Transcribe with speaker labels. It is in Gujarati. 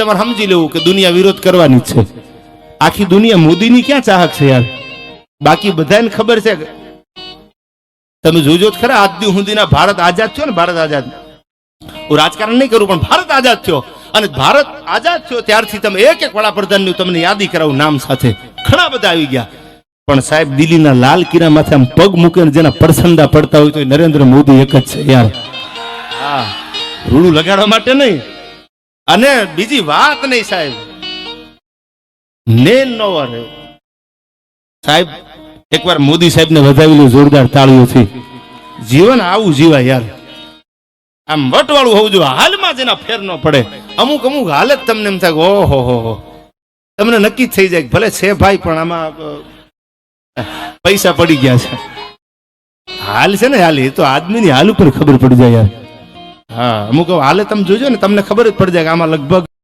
Speaker 1: તમારે સમજી લેવું કે દુનિયા વિરોધ કરવાની છે. આખી દુનિયા મોદીની ક્યાં ચાહક છે યાર? બાકી બધાને ખબર છે તમે જોજો જ ખરા, આજ સુધીના ભારત આઝાદ થયો ને, ભારત આઝાદ. હું રાજકારણ નહીં કરું, પણ ભારત આઝાદ થયો. અને ભારત આઝાદ થયો ત્યારથી તમે એક એક વડાપ્રધાનની તમને યાદી કરાવું નામ સાથે. ઘણા બધા આવી ગયા. પણ સાહેબ, દિલ્હીના લાલ કિરા માથે આમ પગ મૂકીને જેના પરસંદા પડતા હોય તો નરેન્દ્ર મોદી એક જ છે યાર. હા, રૂડું લગાડવા માટે નહીં. અને બીજી વાત નહીં સાહેબ. નેન નો વરે સાહેબ, એકવાર મોદી સાહેબને વધાવીને જોરદાર તાળીઓથી જીવન આવું જીવાય યાર. આમ વટવાળું હોવું જોઈએ. હાલમાં જ એના ફેર ન પડે. અમુક અમુક હાલત તમને એમ થાય ઓહો હો હો. તમને નક્કી જ થઈ જાય ભલે છે ભાઈ, પણ આમાં પૈસા પડી ગયા છે. હાલ છે ને, હાલ, એ તો આદમીની હાલ ઉપર ખબર પડી જાય યાર. હા અમુક હાલે તમે જોજો ને તમને ખબર જ પડી જાય કે આમાં લગભગ